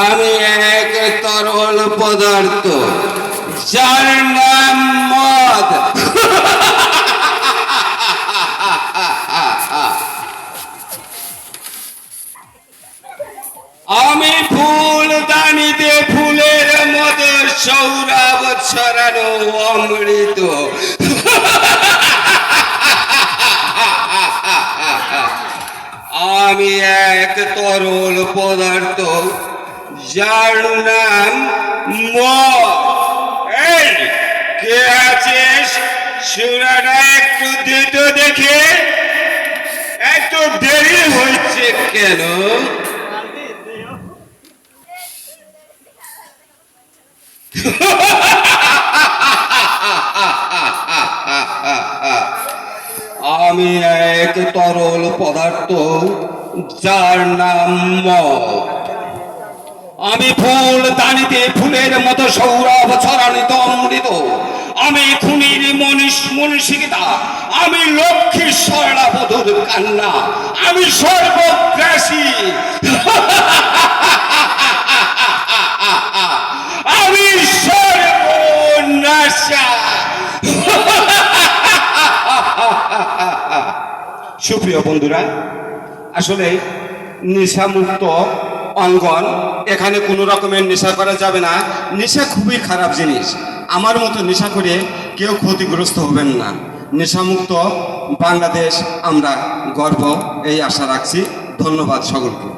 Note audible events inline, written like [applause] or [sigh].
আমি এক তরল পদার্থ, যার নাম মদ। আমি ফুল দানিতে ফুলের মতো সৌরভ ছড়ানো অমৃত। আমি এক তরল পদার্থ, যার নাম মদ। এই, কে আছিস? সুরাটা একটু দিত দেখে। এত দেরি হচ্ছে কেন? [laughs] আমি এক তরল পদার্থ, যার নাম আমি ফুল দানিতে ফুলের মতো সৌরভ ছড়ানিত অমৃত আমি খুনির মনীষ মনীষিকতা আমি লক্ষ্মী সরলা বধুর কান্না। আমি সর্বগ্রাসী। আমি সর্বনাশা। সুপ্রিয় বন্ধুরা, আসলে নেশামুক্ত অঙ্গন এখানে কোনো রকমের নেশা করা যাবে না। নেশা খুবই খারাপ জিনিস। আমার মতো নেশা করে কেউ ক্ষতিগ্রস্ত হবেন না। নেশামুক্ত বাংলাদেশ আমরা গর্ব, এই আশা রাখছি। ধন্যবাদ সকলকে।